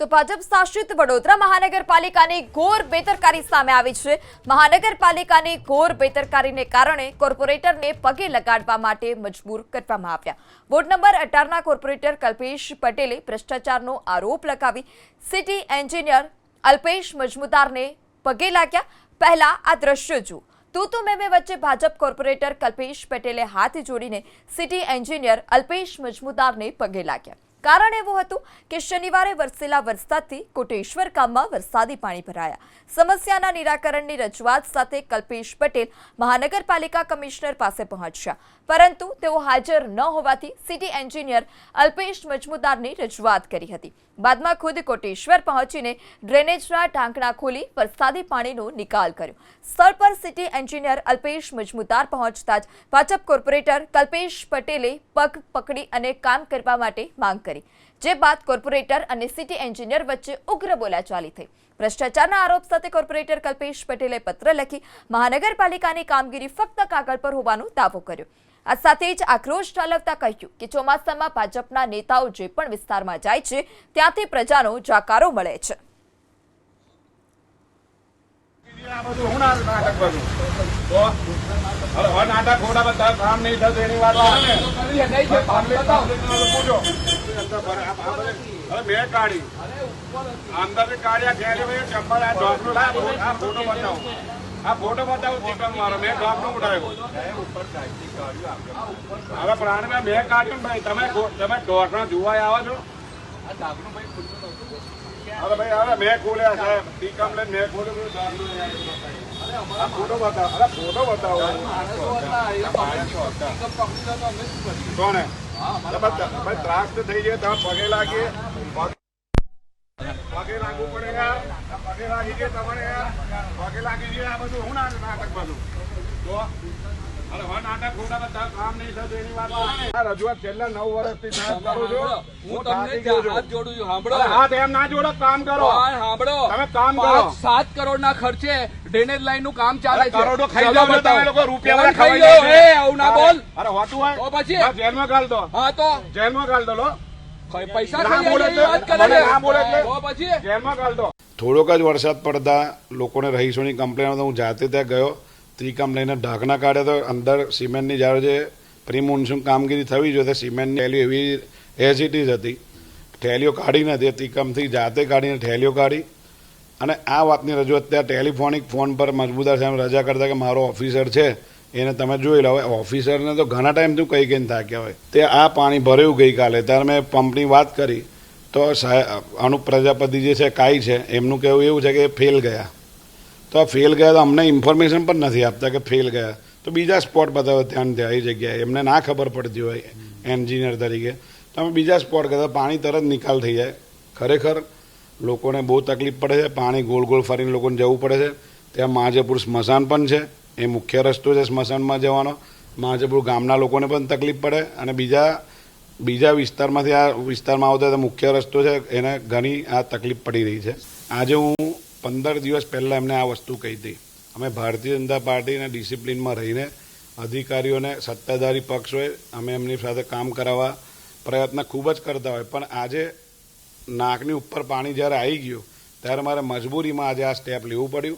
તો ભાજપ શાસિત વડોદરા મહાનગરપાલિકાની ઘોર બેદરકારી સામે આવી છે. મહાનગરપાલિકાની ઘોર બેદરકારીને કારણે કોર્પોરેટરને પગે લગાડવા માટે મજબૂર કરવામાં આવ્યા. વોર્ડ નંબર અઢારના કોર્પોરેટર કલ્પેશ પટેલે ભ્રષ્ટાચારનો આરોપ લગાવી સિટી એન્જિનિયર અલ્પેશ મજમુદારને પગે લાગ્યા. પહેલા આ દ્રશ્ય જુઓ. તું તો મેમે વચ્ચે ભાજપ કોર્પોરેટર કલ્પેશ પટેલે હાથ જોડીને સિટી એન્જિનિયર અલ્પેશ મજમુદારને પગે લાગ્યા. કારણ એવું હતું કે શનિવારે વરસેલા વરસાદથી કોટેશ્વર ગામમાં વરસાદી પાણી ભરાયા. સમસ્યાના નિરાકરણની રજૂઆત સાથે કલ્પેશ પટેલ મહાનગરપાલિકા કમિશનર પાસે પહોંચ્યા. પરંતુ તેઓ હાજર ન હોવાથી સિટી એન્જિનિયર અલ્પેશ મજમુદારની રજૂઆત કરી હતી. બાદમાં ખુદ કોટેશ્વર પહોંચીને ડ્રેનેજના ઢાંકણા ખોલી વરસાદી પાણીનો નિકાલ કર્યો. સ્થળ પર સિટી એન્જિનિયર અલ્પેશ મજમુદાર પહોંચતા જ ભાજપ કોર્પોરેટર કલ્પેશ પટેલે પગ પકડી અને કામ કરવા માટે માંગ કરી જે બાદ કોર્પોરેટર અને સિટી એન્જિનિયર વચ્ચે ઉગ્ર બોલાચાલી થઈ. ભ્રષ્ટાચારના આરોપ સાથે કોર્પોરેટર કલ્પેશ પટેલે પત્ર લખી મહાનગરપાલિકાની કામગીરી ફક્ત કાગળ પર હોવાનો દાવો કર્યો. આ સાથે જ આક્રોશ ઠાલવતા કહ્યું કે ચોમાસામાં ભાજપના નેતાઓ જે પણ વિસ્તારમાં જાય છે, ત્યાંથી પ્રજાનો જાકારો મળે છે આ બધું હું નાટક? તો? અરે હવે નાટક ખોટા બધા કામ નહીં થતું એની વાત ને. ને પૂછો. મેં કાઢી અંદરથી કાઢ્યા ઘેરી ભાઈ ચંપલ આ. આ ફોટો બતાવો આ ફોટો બતાવો ચિકન મારો મેં ડોગનું ઉડાવ્યું હવે પ્રાણીમાં મેં કાઢ્યું ભાઈ તમે તમે ડોગના જોવા આવો છો અરે ભાઈ હવે મેં ખોલ્યા સાહેબ. ટીકમ લઈને મેં ખોલ્યું. ફોટો અરે ભાઈ, ત્રાસ થઈ ગયો. તમે પગે લાગીએ. પગે લાગવું પડે પગે લાગી ગયે તમારે પગે લાગી ગયે આ બધું. હું નાટક બધું? રજૂઆત છેલ્લા નવ વર્ષથી કરું છું. હું તમને હાથ જોડું છું સાંભળો. હાથ એમ ના જોડો કામ કરો. સાંભળો. તમે કામ કરો. સાત કરોડ ના ખર્ચે ડ્રેનેજ લાઈનનું કામ ચાલે છે. કરોડો ખાઈ. તમે લોકો રૂપિયા ખાઈ. એ, આવું ના બોલ. અરે હોતું હોય? તો પછી? જેલમાં દો. હા તો? દો લો. પૈસા જેલમાં થોડોક જ વરસાદ પડતા લોકોને રહીશોની કમ્પ્લેન હું જાતે ત્યાં ગયો. ત્રિકામ લઈને ઢાંકણા કાઢે તો અંદર સિમેન્ટની જ્યારે જે પ્રી મોન્સૂન કામગીરી થવી જોઈએ, તો સિમેન્ટની થેલીઓ એવી એસિટીઝ હતી. થેલીઓ કાઢી નથી ત્રિકામથી જાતે કાઢીને થેલીઓ કાઢી અને આ વાતની રજૂઆત ત્યાં ટેલિફોનિક ફોન પર મજબૂદાર સાહેબ રજા કરતા કે મારો ઓફિસર છે, એને તમે જોઈ લો. હવે ઓફિસરને તો ઘણા ટાઈમથી કહી કહીને થાક્યા હોય. તે આ પાણી ભર્યું ગઈકાલે. ત્યારે મેં પંપની વાત કરી. તો અનુપ પ્રજાપતિ જે છે, કાઈ છે, એમનું કહેવું એવું છે કે એ ફેલ ગયા. તો આ ફેલ ગયા તો અમને ઇન્ફોર્મેશન પણ નથી આપતા કે ફેલ ગયા. તો બીજા સ્પોટ બતાવો ત્યાં એ જગ્યાએ. એમને ના ખબર પડતી હોય એન્જિનિયર તરીકે. તો અમે બીજા સ્પોટ કરતા પાણી તરત નિકાલ થઈ જાય. ખરેખર લોકોને બહુ તકલીફ પડે છે. પાણી ગોળ ગોળ ફરીને લોકોને જવું પડે છે. ત્યાં માજેપુર સ્મશાન પણ છે. એ મુખ્ય રસ્તો છે સ્મશાનમાં જવાનો. માજેપુર ગામના લોકોને પણ તકલીફ પડે. અને બીજા બીજા વિસ્તારમાંથી આ વિસ્તારમાં આવતા મુખ્ય રસ્તો છે, એને ઘણી આ તકલીફ પડી રહી છે. આજે હું પંદર દિવસ પહેલાં એમને આ વસ્તુ કહી હતી. અમે ભારતીય જનતા પાર્ટીના ડિસિપ્લિનમાં રહીને અધિકારીઓને સત્તાધારી પક્ષ હોય, અમે એમની સાથે કામ કરાવવા પ્રયત્ન ખૂબ જ કરતા હોય. પણ આજે નાકની ઉપર પાણી જ્યારે આવી ગયું, ત્યારે મારે મજબૂરીમાં આજે આ સ્ટેપ લેવું પડ્યું.